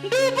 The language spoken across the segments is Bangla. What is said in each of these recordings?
Do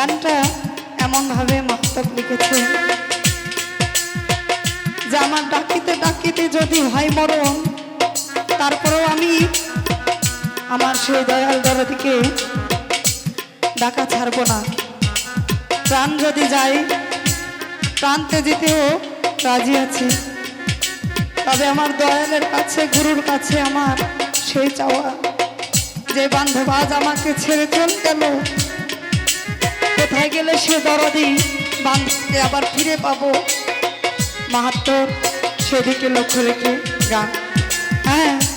গানটা এমনভাবে মক্তব লিখেছে যে আমার ডাকিতে ডাকিতে যদি হয় মরণ, তারপরেও আমি আমার সেই দয়াল দরদিকে ডাকা ছাড়ব না। প্রাণ যদি যাই প্রান্তে যেতেও রাজি আছি। তবে আমার দয়ালের কাছে, গুরুর কাছে আমার সেই চাওয়া। যে বান্ধব আজ আমাকে ছেড়ে চল গেল কোথায় গেলে সে দরদি? বান্ধবকে আবার ফিরে পাবো। মাহাত্ম সেদিকে লক্ষ্য রেখে গান। হ্যাঁ।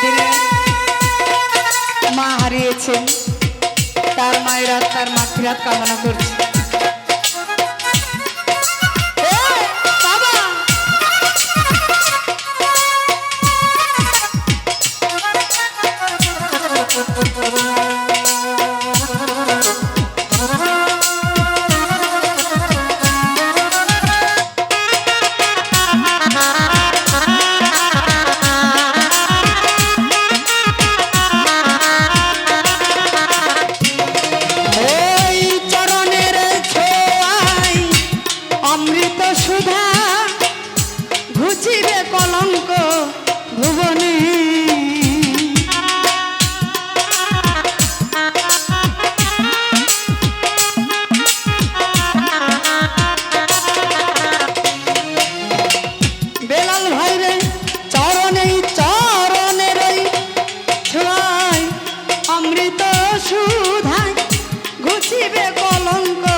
দিনে মা হারিয়েছেন তার মায়েরা তার মাতৃরাত কামনা করছে। কলঙ্ক